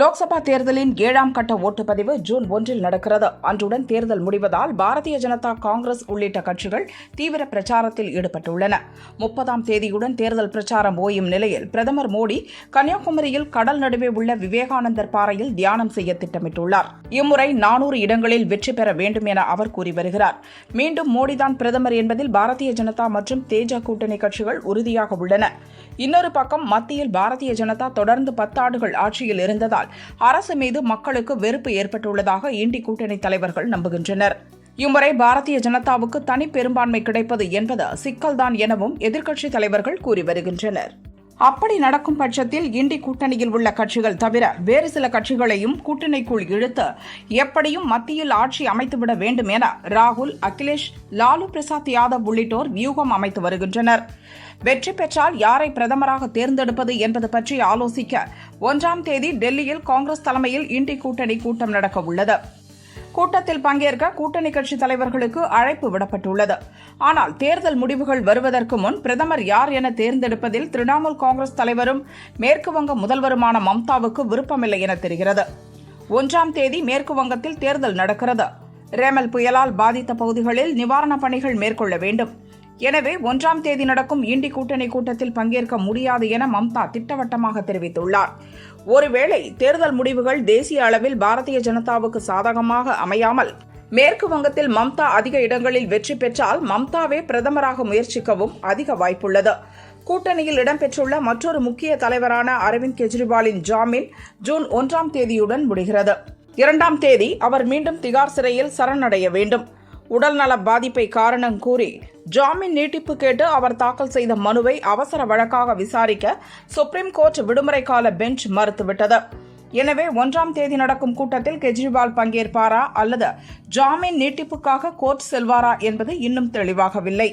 லோக்சபா தேர்தலின் ஏழாம் கட்ட ஓட்டுப்பதிவு ஜூன் ஒன்றில் நடக்கிறது. அன்றுடன் தேர்தல் முடிவதால் பாரதிய ஜனதா காங்கிரஸ் உள்ளிட்ட கட்சிகள் தீவிர பிரச்சாரத்தில் ஈடுபட்டுள்ளன. முப்பதாம் தேதியுடன் தேர்தல் பிரச்சாரம் ஓயும் நிலையில் பிரதமர் மோடி கன்னியாகுமரியில் கடல் நடுவே உள்ள விவேகானந்தர் பாறையில் தியானம் செய்ய திட்டமிட்டுள்ளார். இம்முறை நானூறு இடங்களில் வெற்றி பெற வேண்டும் என அவர் கூறி வருகிறார். மீண்டும் மோடிதான் பிரதமர் என்பதில் பாரதிய ஜனதா மற்றும் தேஜ கூட்டணி கட்சிகள் உறுதியாக உள்ளன. இன்னொரு பக்கம் மத்தியில் பாரதிய ஜனதா தொடர்ந்து பத்தாண்டுகள் ஆட்சியில் இருந்ததால் அரசு மீது மக்களுக்கு வெறுப்பு ஏற்பட்டுள்ளதாக இண்டி கூட்டணி தலைவர்கள் நம்புகின்றனர். இம்முறை பாரதிய ஜனதாவுக்கு தனி பெரும்பான்மை கிடைப்பது என்பது சிக்கல்தான் எனவும் எதிர்க்கட்சித் தலைவர்கள் கூறி வருகின்றனர். அப்படி நடக்கும் பட்சத்தில் இண்டி கூட்டணியில் உள்ள கட்சிகள் தவிர வேறு சில கட்சிகளையும் கூட்டணிக்குள் இழுத்து எப்படியும் மத்தியில் ஆட்சி அமைத்துவிட வேண்டும் என ராகுல் அகிலேஷ் லாலு பிரசாத் யாதவ் உள்ளிட்டோர் வியூகம் அமைத்து வருகின்றனர். வெற்றி பெற்றால் யாரை பிரதமராக தேர்ந்தெடுப்பது என்பது பற்றி ஆலோசிக்க ஒன்றாம் தேதி டெல்லியில் காங்கிரஸ் தலைமையில் இண்டி கூட்டணி கூட்டம் நடக்க உள்ளது கூட்டத்தில் பங்கேற்க கூட்டணி கட்சி தலைவர்களுக்கு அழைப்பு விடப்பட்டுள்ளது. ஆனால் தேர்தல் முடிவுகள் வருவதற்கு முன் பிரதமர் யார் என தேர்ந்தெடுப்பதில் திரிணாமுல் காங்கிரஸ் தலைவரும் மேற்குவங்க முதல்வருமான மம்தாவுக்கு விருப்பமில்லை என தெரிகிறது. ஒன்றாம் தேதி மேற்கு வங்கத்தில் தேர்தல் நடக்கிறது. ரேமல் புயலால் பாதித்த பகுதிகளில் நிவாரணப் பணிகள் மேற்கொள்ள வேண்டும். எனவே ஒன்றாம் தேதி நடக்கும் இண்டி கூட்டணி கூட்டத்தில் பங்கேற்க முடியாது என மம்தா திட்டவட்டமாக தெரிவித்துள்ளார். ஒருவேளை தேர்தல் முடிவுகள் தேசிய அளவில் பாரதிய ஜனதாவுக்கு சாதகமாக அமையாமல் மேற்கு வங்கத்தில் மம்தா அதிக இடங்களில் வெற்றி பெற்றால் மம்தாவே பிரதமராக முயற்சிக்கவும் அதிக வாய்ப்புள்ளது. கூட்டணியில் இடம்பெற்றுள்ள மற்றொரு முக்கிய தலைவரான அரவிந்த் கெஜ்ரிவாலின் ஜாமீன் ஜூன் ஒன்றாம் தேதியுடன் முடிகிறது. இரண்டாம் தேதி அவர் மீண்டும் திகார் சிறையில் சரணடைய வேண்டும். உடல்நல பாதிப்பை காரணம் கூறி ஜாமீன் நீட்டிப்பு கேட்டு அவர் தாக்கல் செய்த மனுவை அவசர வழக்காக விசாரிக்க சுப்ரீம் கோர்ட் விடுமுறை கால பெஞ்ச் மறுத்துவிட்டது. எனவே ஒன்றாம் தேதி நடக்கும் கூட்டத்தில் கெஜ்ரிவால் பங்கேற்பாரா அல்லது ஜாமீன் நீட்டிப்புக்காக கோர்ட் செல்வாரா என்பது இன்னும் தெளிவாகவில்லை.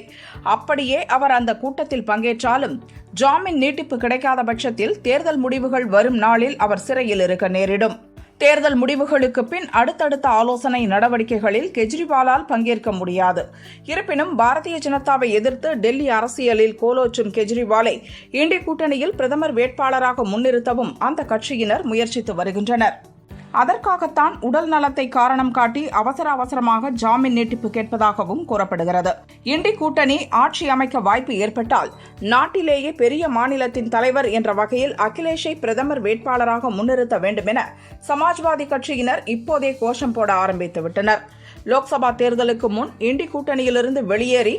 அப்படியே அவர் அந்த கூட்டத்தில் பங்கேற்றாலும் ஜாமீன் நீட்டிப்பு கிடைக்காத பட்சத்தில் தேர்தல் முடிவுகள் வரும் நாளில் அவர் சிறையில் இருக்க நேரிடும். தேர்தல் முடிவுகளுக்கு பின் அடுத்தடுத்த ஆலோசனை நடவடிக்கைகளில் கெஜ்ரிவாலால் பங்கேற்க முடியாது. இருப்பினும் பாரதிய ஜனதாவை எதிர்த்து டெல்லி அரசியலில் கோலோச்சும் கெஜ்ரிவாலை இண்டி கூட்டணியில் பிரதமர் வேட்பாளராக முன்னிறுத்தவும் அந்த கட்சியினர் முயற்சித்து வருகின்றனர். அதற்காகத்தான் உடல் நலத்தை காரணம் காட்டி அவசர அவசரமாக ஜாமீன் நீட்டிப்பு கேட்பதாகவும் கூறப்படுகிறது. இண்டி கூட்டணி ஆட்சி அமைக்க வாய்ப்பு ஏற்பட்டால் நாட்டிலேயே பெரிய மாநிலத்தின் தலைவர் என்ற வகையில் அகிலேஷை பிரதமர் வேட்பாளராக முன்னிறுத்த வேண்டும் என சமாஜ்வாதி கட்சியினர் இப்போதே கோஷம் போட ஆரம்பித்துவிட்டனர் லோக்சபா தேர்தலுக்கு முன் இண்டி கூட்டணியிலிருந்து வெளியேறி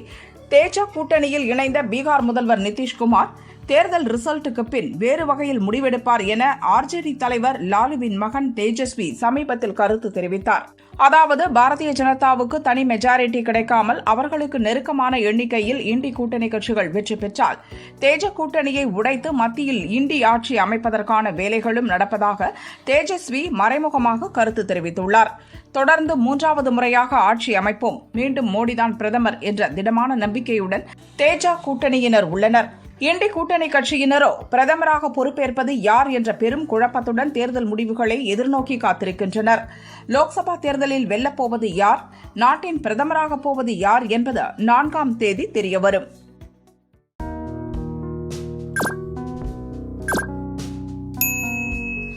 தேஜா கூட்டணியில் இணைந்த பீகார் முதல்வர் நிதிஷ்குமார் தேர்தல் ரிசல்ட்டுக்கு பின் வேறு வகையில் முடிவெடுப்பார் என ஆர்ஜேடி தலைவர் லாலுவின் மகன் தேஜஸ்வி சமீபத்தில் கருத்து தெரிவித்தார். அதாவது பாரதிய ஜனதாவுக்கு தனி மெஜாரிட்டி கிடைக்காமல் அவர்களுக்கு நெருக்கமான எண்ணிக்கையில் இண்டி கூட்டணி கட்சிகள் வெற்றி பெற்றால் தேஜ கூட்டணியை உடைத்து மத்தியில் இண்டி ஆட்சி அமைப்பதற்கான வேலைகளும் நடப்பதாக தேஜஸ்வி மறைமுகமாக கருத்து தெரிவித்துள்ளார். தொடர்ந்து மூன்றாவது முறையாக ஆட்சி அமைப்போம். மீண்டும் மோடிதான் பிரதமர் என்ற திடமான நம்பிக்கையுடன் தேஜா கூட்டணியினர் உள்ளனர். இண்டி கூட்டணி கட்சியினரோ பிரதமராக பொறுப்பேற்பது யார் என்ற பெரும் குழப்பத்துடன் தேர்தல் முடிவுகளை எதிர்நோக்கி காத்திருக்கின்றனர். லோக்சபா தேர்தலில் வெல்லப்போவது யார்? நாட்டின் பிரதமராக போவது யார் என்பது நான்காம் தேதி தெரியவரும்.